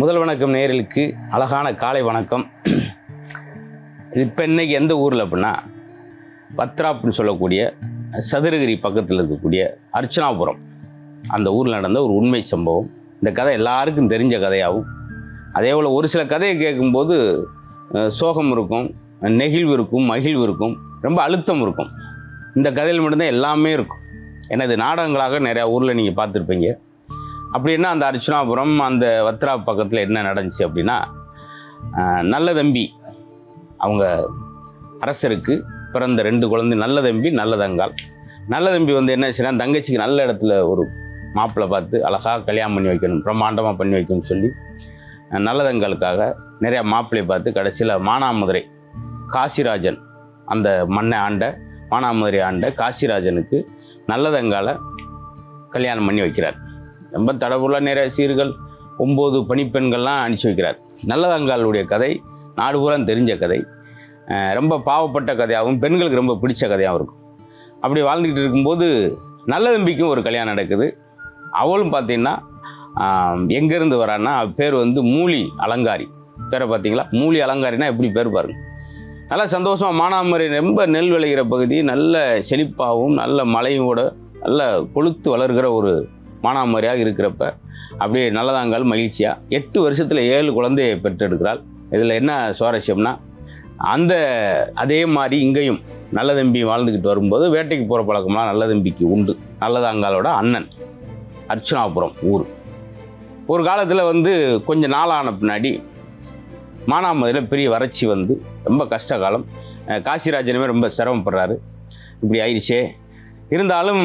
முதல் வணக்கம் நேயர்களுக்கு அழகான காலை வணக்கம். இப்போ இன்னைக்கு எந்த ஊரில் அப்படின்னா பத்ராப்னு சொல்லக்கூடிய சதுரகிரி பக்கத்தில் இருக்கக்கூடிய அர்ச்சனாபுரம். அந்த ஊரில் நடந்த ஒரு உண்மை சம்பவம். இந்த கதை எல்லாருக்கும் தெரிஞ்ச கதையாகும். அதே போல் ஒரு சில கதையை கேட்கும்போது சோகம் இருக்கும் நெகிழ்வு இருக்கும் மகிழ்வு இருக்கும் ரொம்ப அழுத்தம் இருக்கும். இந்த கதையில் மட்டும்தான் எல்லாமே இருக்கும். ஏன்னா இது நாடகங்களாக நிறையா ஊரில் நீங்கள் பார்த்துருப்பீங்க. அப்படின்னா அந்த அர்ச்சனாபுரம் அந்த வத்ரா பக்கத்தில் என்ன நடந்துச்சு அப்படின்னா நல்ல தம்பி அவங்க அரசருக்கு பிறந்த ரெண்டு குழந்தை நல்ல தம்பி நல்லதங்கால் நல்ல தம்பி வந்து என்ன ஆச்சுன்னா தங்கச்சிக்கு நல்ல இடத்துல ஒரு மாப்பிள்ளை பார்த்து அழகாக கல்யாணம் பண்ணி வைக்கணும் பிரம்மாண்டமாக பண்ணி வைக்கணும்னு சொல்லி நல்லதங்களுக்காக நல்லதங்காலுக்காக நிறையா மாப்பிள்ளையை பார்த்து கடைசியில் மானாமதுரை காசிராஜன் அந்த மண்ணை ஆண்ட மானாமதுரை ஆண்ட காசிராஜனுக்கு நல்லதங்கால கல்யாணம் பண்ணி வைக்கிறார். ரொம்ப தடவுள்ள நிறைய சீர்கள் ஒம்பது பணிப்பெண்கள்லாம் அனுப்பிச்சி வைக்கிறார். நல்லதங்காலுடைய கதை நாடு பூரா தெரிஞ்ச கதை. ரொம்ப பாவப்பட்ட கதையாகவும் பெண்களுக்கு ரொம்ப பிடிச்ச கதையாகவும் இருக்கும். அப்படி வாழ்ந்துக்கிட்டு இருக்கும்போது நல்ல தம்பிக்கும் ஒரு கல்யாணம் நடக்குது. அவளும் பார்த்தீங்கன்னா எங்கேருந்து வரான்னா பேர் வந்து மூலி அலங்காரி. பேரை பார்த்தீங்களா? மூலி அலங்காரினா எப்படி பேர் பாருங்க. நல்லா சந்தோஷமாக மானாமரை ரொம்ப நெல் விளைகிற பகுதி நல்ல செழிப்பாகவும் நல்ல மழையோட நல்ல கொளுத்து வளர்கிற ஒரு மானாமரியாக இருக்கிறப்ப அப்படியே நல்லதாங்கால் மகிழ்ச்சியாக எட்டு வருஷத்தில் ஏழு குழந்தையை பெற்றெடுக்கிறாள். இதில் என்ன சுவாரஸ்யம்னா அந்த அதே மாதிரி இங்கேயும் நல்ல தம்பி வாழ்ந்துக்கிட்டு வரும்போது வேட்டைக்கு போகிற பழக்கம்லாம் நல்ல தம்பிக்கு உண்டு. நல்லதாங்காலோட அண்ணன் அர்ச்சனாபுரம் ஊர். ஒரு காலத்தில் வந்து கொஞ்சம் நாளான பின்னாடி மானாமதியில் பெரிய வறட்சி வந்து ரொம்ப கஷ்ட காலம். காசிராஜனுமே ரொம்ப சிரமப்படுறாரு. இப்படி ஆயிடுச்சே. இருந்தாலும்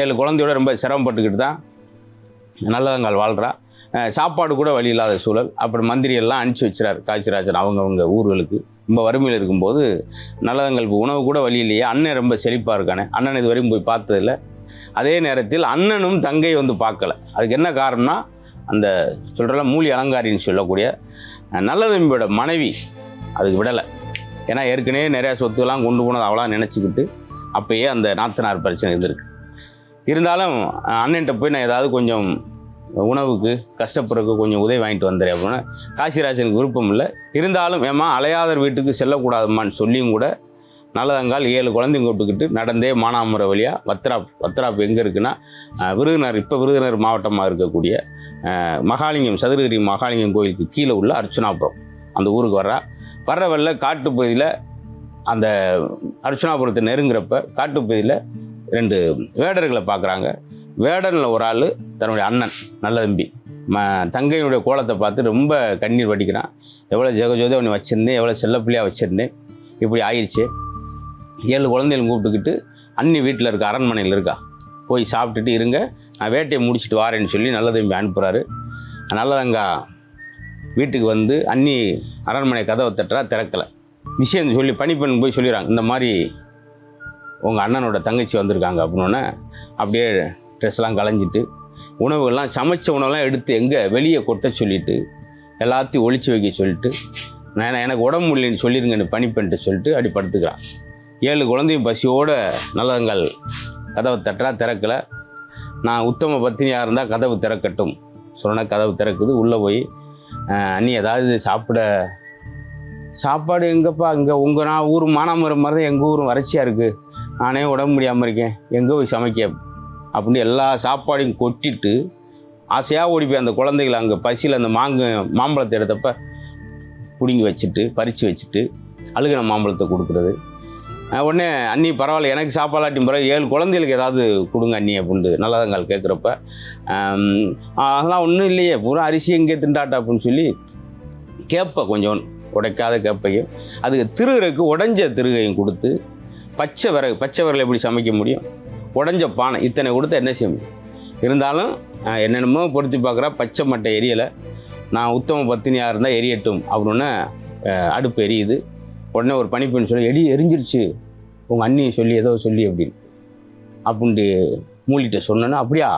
ஏழு குழந்தையோட ரொம்ப சிரமப்பட்டுக்கிட்டு தான் நல்லதங்கால் வாழ்கிறா சாப்பாடு கூட வழி இல்லாத சூழல். அப்புறம் மந்திரியெல்லாம் அனுப்பிச்சி வச்சுறாரு காசிராஜன் அவங்கவுங்க ஊர்களுக்கு. ரொம்ப வறுமையில் இருக்கும்போது நல்லதங்களுக்கு உணவு கூட வழி இல்லையே. அண்ணன் ரொம்ப செழிப்பாக இருக்கானே. அண்ணன் இது போய் பார்த்ததில்ல. அதே நேரத்தில் அண்ணனும் தங்கை வந்து பார்க்கல. அதுக்கு என்ன காரணம்னா அந்த சொல்கிறல மூலி அலங்காரின்னு சொல்லக்கூடிய நல்லதம்பியோட மனைவி அதுக்கு விடலை. ஏன்னா ஏற்கனவே நிறையா சொத்துலாம் கொண்டு போனது அவளாக நினச்சிக்கிட்டு அப்பயே அந்த நாத்தனார் பிரச்சனை இருந்திருக்கு. இருந்தாலும் அண்ணன்ட்ட போய் நான் ஏதாவது கொஞ்சம் உணவுக்கு கஷ்டப்படுறதுக்கு கொஞ்சம் உதவி வாங்கிட்டு வந்துடுறேன் அப்படின்னா. காசிராஜனுக்கு விருப்பம் இல்லை. இருந்தாலும் ஏமா அலையாதர் வீட்டுக்கு செல்லக்கூடாதுமான்னு சொல்லியும் கூட நல்லதங்கால் ஏழு குழந்தைங்க கூப்பிட்டுக்கிட்டு நடந்தே மானாமுறை வழியாக வத்ராப் வத்ராப் எங்கே இருக்குன்னா விருதுநர் இப்போ விருதுநர் மாவட்டமாக இருக்கக்கூடிய மகாலிங்கம் சதுரகிரி மகாலிங்கம் கோயிலுக்கு கீழே உள்ள அர்ச்சனாபுரம். அந்த ஊருக்கு வர்றா. வர்ற வழியில் காட்டுப்பகுதியில் அந்த அர்ச்சனாபுரத்தை நெருங்குறப்ப காட்டுப்பகுதியில் ரெண்டு வேடர்களை பார்க்குறாங்க. வேடனில் ஒரு ஆள் தன்னுடைய அண்ணன் நல்ல தம்பி. ம தங்கையினுடைய கோலத்தை பார்த்து ரொம்ப கண்ணீர் வடிக்கிறான். எவ்வளோ ஜெகஜோதி அவனை வச்சுருந்தேன் எவ்வளோ செல்லப்பிள்ளையாக வச்சுருந்தேன். இப்படி ஆயிடுச்சு. ஏழு குழந்தைகள் கூப்பிட்டுக்கிட்டு அண்ணி வீட்டில் இருக்க அரண்மனையில் இருக்கா? போய் சாப்பிட்டுட்டு இருங்க நான் வேட்டையை முடிச்சுட்டு வாரேன்னு சொல்லி நல்ல தம்பி அனுப்புகிறாரு நல்லதங்கா வீட்டுக்கு வந்து அண்ணி அரண்மனை கதவை தட்டுறா திறக்கலை. விஷயம் சொல்லி பணிப்பெண் போய் சொல்லிடுறாங்க. இந்த மாதிரி உங்கள் அண்ணனோட தங்கச்சி வந்திருக்காங்க அப்படின்னோடனே அப்படியே ட்ரெஸ்லாம் களைஞ்சிட்டு உணவுகள்லாம் சமைச்ச உணவெல்லாம் எடுத்து எங்கே வெளியே கொட்ட சொல்லிவிட்டு எல்லாத்தையும் ஒழிச்சு வைக்க சொல்லிட்டு நான் எனக்கு உடம்பு முடியலன்னு சொல்லிருங்கன்னு பணிப்பெண்ட்டு சொல்லிட்டு அப்படி படுத்துக்கிறான். ஏழு குழந்தையும் பசியோட நல்லதங்கள் கதவை தட்டுறா திறக்கலை. நான் உத்தம பத்தினியாக இருந்தால் கதவு திறக்கட்டும். சொன்னால் கதவு திறக்குது உள்ளே போய் நீ அண்ணி ஏதாவது சாப்பிட சாப்பாடு எங்கப்பா இங்கே உங்கள் நான் ஊர் மானாமரம் மாதிரி தான் எங்கள் ஊரும் வறட்சியாக இருக்குது நானே உடம்பு முடியாமல் இருக்கேன். எங்கே போய் சமைக்க? அப்படின்னு எல்லா சாப்பாடையும் கொட்டிட்டு ஆசையாக ஓடி போய் அந்த குழந்தைகளை அங்கே பசியில் அந்த மாங்க மாம்பழத்தை எடுத்தப்ப பிடுங்கி வச்சுட்டு பறித்து வச்சுட்டு அழுகின மாம்பழத்தை கொடுக்குறது. உடனே அண்ணி பரவாயில்ல எனக்கு சாப்பாடாட்டி பிறகு ஏழு குழந்தைகளுக்கு ஏதாவது கொடுங்க அண்ணி அப்படின்ட்டு நல்லதங்கால் கேட்குறப்ப அதெல்லாம் ஒன்றும் இல்லையே பூரா அரிசி எங்கே திண்டாட்டா? அப்படின்னு சொல்லி கேப்பை கொஞ்சம் உடைக்காத கேப்பையும். அதுக்கு திருகுறக்கு உடஞ்ச திருகையும் கொடுத்து பச்சை விறகு பச்சை விறகு எப்படி சமைக்க முடியும்? உடஞ்ச பானை இத்தனை கொடுத்து என்ன செய்ய முடியும்? இருந்தாலும் என்னென்னமோ பொருத்தி பார்க்குறா பச்சை மட்டை எரியலை. நான் உத்தம பத்தினியாக இருந்தால் எரியட்டும் அப்படின்னு அடுப்பு எரியுது. உடனே ஒரு பனிப்பெண் சொல்லி எடி எரிஞ்சிருச்சு. உங்கள் அண்ணியை சொல்லி ஏதோ சொல்லி அப்படின்னு. அப்படின்ட்டு மூலிகிட்ட சொன்னேன்னா அப்படியா?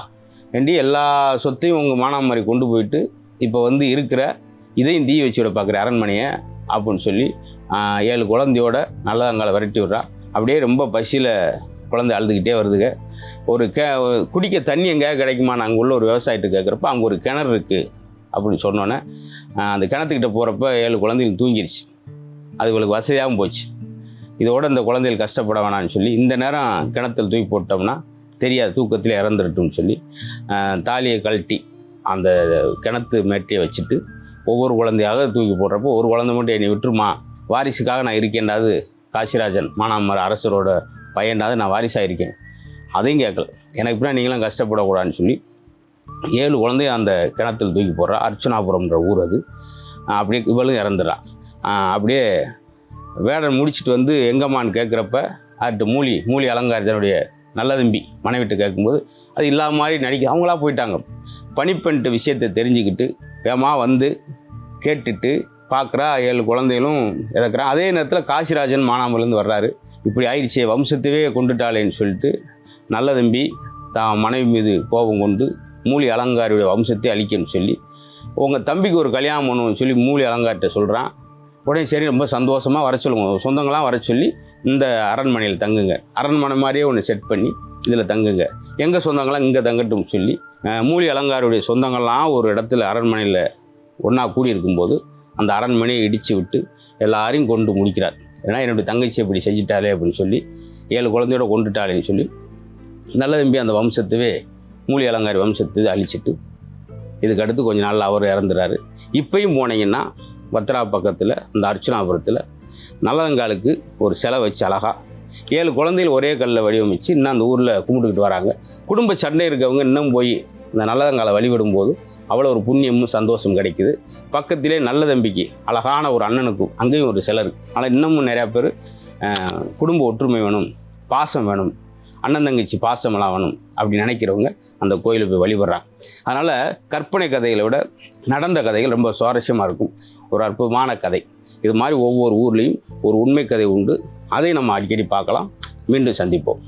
வேண்டி எல்லா சொத்தையும் உங்கள் மானாமாரி கொண்டு போயிட்டு இப்போ வந்து இருக்கிற இதையும் தீ வச்சு விட பார்க்குற அரண்மனையை அப்படின்னு சொல்லி ஏழு குழந்தையோட நல்லதங்களை விரட்டி விட்றான் அப்படியே ரொம்ப பசியில் குழந்தை அழுதுகிட்டே வருதுங்க. ஒரு கே குடிக்க தண்ணி எங்கேயா கிடைக்குமா? நாங்கள் உள்ள ஒரு விவசாயிட்டு கேட்குறப்ப அங்கே ஒரு கிணறு இருக்குது அப்படின்னு சொன்னோன்னே அந்த கிணத்துக்கிட்ட போகிறப்ப ஏழு குழந்தைகள் தூங்கிடுச்சு அது இவளுக்கு வசதியாகவும் போச்சு. இதோட இந்த குழந்தைகள் கஷ்டப்பட வேணாம்னு சொல்லி இந்த நேரம் கிணத்துல தூக்கி போட்டோம்னா தெரியாது தூக்கத்தில் இறந்துருட்டும்னு சொல்லி தாலியை கழட்டி அந்த கிணத்து மேட்டியை வச்சுட்டு ஒவ்வொரு குழந்தையாக தூக்கி போடுறப்போ ஒரு குழந்தை மட்டும் என்னை விட்டுருமா? வாரிசுக்காக நான் இருக்கேன்டாது காசிராஜன் மானாமர் அரசரோட பையன்டாவது நான் வாரிசாக இருக்கேன் அதையும் கேட்கல. எனக்கு பின்னா நீங்களும் கஷ்டப்படக்கூடாதுன்னு சொல்லி ஏழு குழந்தைய அந்த கிணத்துல தூக்கி போடுறா. அர்ச்சனாபுரம்ன்ற ஊர் அது. அப்படியே இவளும் இறந்துடுறா அப்படியே வேடன் முடிச்சிட்டு வந்து எங்கம்மான்னு கேட்குறப்ப அட்டு மூலி மூலி அலங்காரத்தினுடைய நல்ல தம்பி மனைவிட்டு கேட்கும்போது அது இல்லாத மாதிரி நடிக்க அவங்களா போயிட்டாங்க. பனிப்பெண்ட்டு விஷயத்தை தெரிஞ்சுக்கிட்டு வேமா வந்து கேட்டுட்டு பார்க்குறா ஏழு குழந்தைகளும் இறக்குறான் அதே நேரத்தில் காசிராஜன் மானாமலேருந்து வர்றாரு. இப்படி ஆயிடுச்சே வம்சத்தையே கொண்டுட்டாளேன்னு சொல்லிட்டு நல்ல தம்பி தான் மனைவி மீது கோபம் கொண்டு மூலி அலங்காரியுடைய வம்சத்தை அழிக்கணும்னு சொல்லி உங்கள் தம்பிக்கு ஒரு கல்யாணம் பண்ணணும்னு சொல்லி மூலி அலங்கார்கிட்ட சொல்கிறான் உடனே சரி ரொம்ப சந்தோஷமாக வர சொல்லுங்க சொந்தங்களாம் வர சொல்லி இந்த அரண்மனையில் தங்குங்க. அரண்மனை மாதிரியே ஒன்று செட் பண்ணி இதில் தங்குங்க. எங்கள் சொந்தங்களாம் இங்கே தங்கட்டும் சொல்லி மூலி அலங்காருடைய சொந்தங்கள்லாம் ஒரு இடத்துல அரண்மனையில் ஒன்றா கூடி இருக்கும்போது அந்த அரண்மனையை இடித்து விட்டு எல்லாரையும் கொண்டு முடிக்கிறார். ஏன்னா என்னுடைய தங்கச்சி இப்படி செஞ்சிட்டாலே அப்படின்னு சொல்லி ஏழு குழந்தையோட கொண்டுட்டாளேன்னு சொல்லி நல்ல தம்பி அந்த வம்சத்தவே மூலி அலங்காரி வம்சத்தை அழிச்சிட்டு இதுக்கு அடுத்து கொஞ்ச நாள் அவர் இறந்துறாரு. இப்பையும் போனீங்கன்னா பத்ரா பக்கத்தில் அந்த அர்ச்சனாபுரத்தில் நல்லதங்காலுக்கு ஒரு சிலை வச்சு அழகாக ஏழு குழந்தைகள் ஒரே கல்லில் வடிவமைச்சு இன்னும் அந்த ஊரில் கும்பிட்டுக்கிட்டு வராங்க. குடும்ப சண்டை இருக்கவங்க இன்னும் போய் இந்த நல்லதங்காலை வழிபடும் போது அவ்வளோ ஒரு புண்ணியமும் சந்தோஷம் கிடைக்குது. பக்கத்திலே நல்ல தம்பிக்கு அழகான ஒரு அண்ணனுக்கும் அங்கேயும் ஒரு சிலர். ஆனால் இன்னமும் நிறையா பேர் குடும்ப ஒற்றுமை வேணும் பாசம் வேணும் அண்ணன் தங்கச்சி பாசமெல்லாம் வேணும் அப்படி நினைக்கிறவங்க அந்த கோயிலுக்கு போய் வழிபடுறாங்க. அதனால் கற்பனை கதைகளை விட நடந்த கதைகள் ரொம்ப சுவாரஸ்யமாக இருக்கும். ஒரு அற்புதமான கதை. இது மாதிரி ஒவ்வொரு ஊர்லேயும் ஒரு உண்மை கதை உண்டு. அதை நம்ம அடிக்கடி பார்க்கலாம். மீண்டும் சந்திப்போம்.